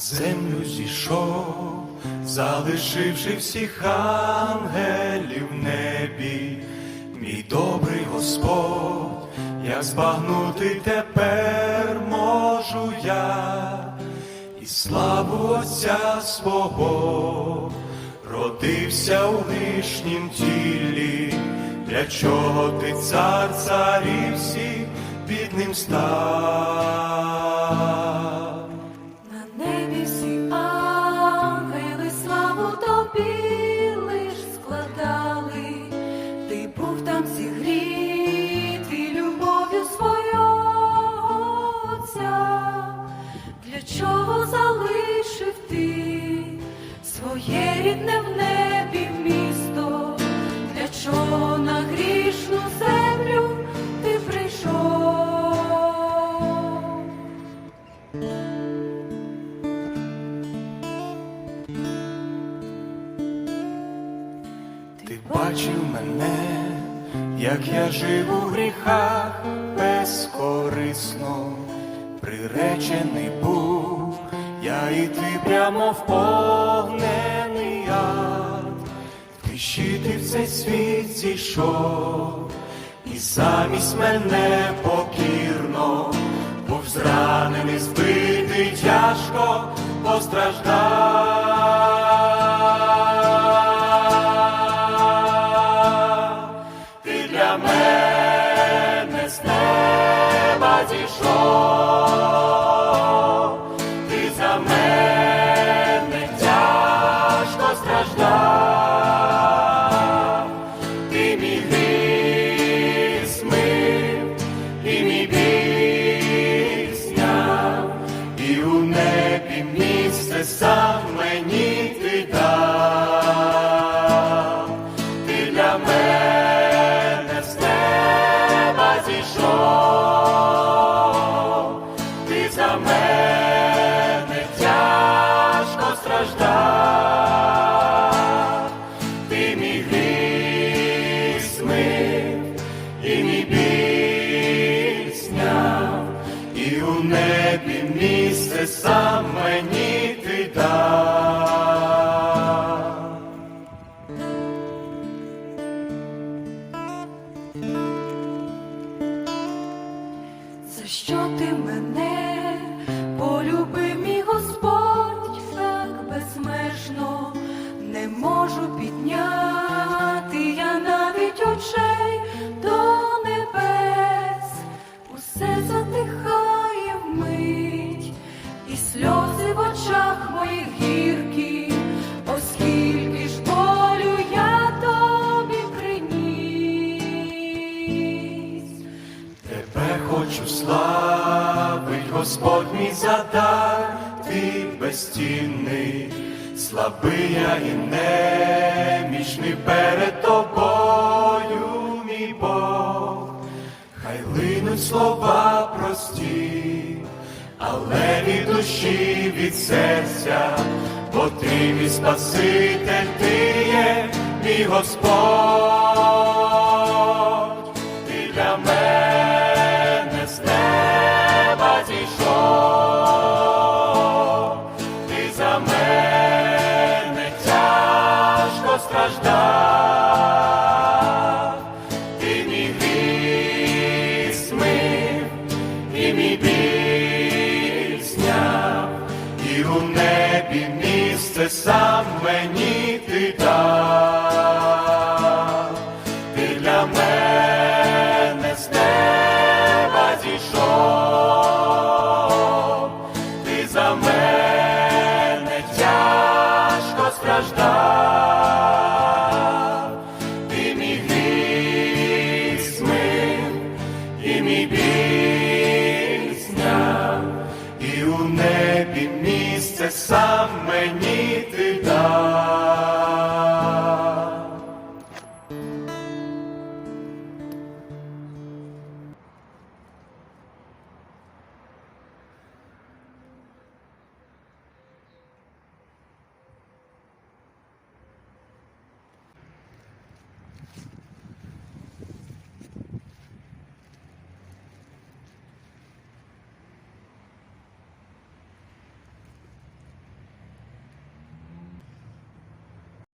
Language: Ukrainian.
землю зійшов, залишивши всіх ангелів в небі, мій добрий Господь, як збагнути тепер можу я, і славу Отця свого родився у лишнім тілі, для чого ти цар царів всіх під ним став. Бачив мене, як я жив у гріхах безкорисно, приречений був, я і ти прямо в огнений ад, ти в цей світ зійшов, і замість мене покірно, був зранений, збитий, тяжко постраждав. Зійшов, ти за мене тяжко страждав, ти мій гріх смив, і і у небі місце сам мені мене. Полюби мій Господь, так безмежно не можу підняти Господь мій задар, твій безцінний, слабий я і немічний перед тобою, мій Бог, хай линуть слова прості, але від душі, від серця, бо ти мій Спаситель, ти є мій Господь, страждав, ти мій гріх мій біль і у небі місце сам мені ти дав,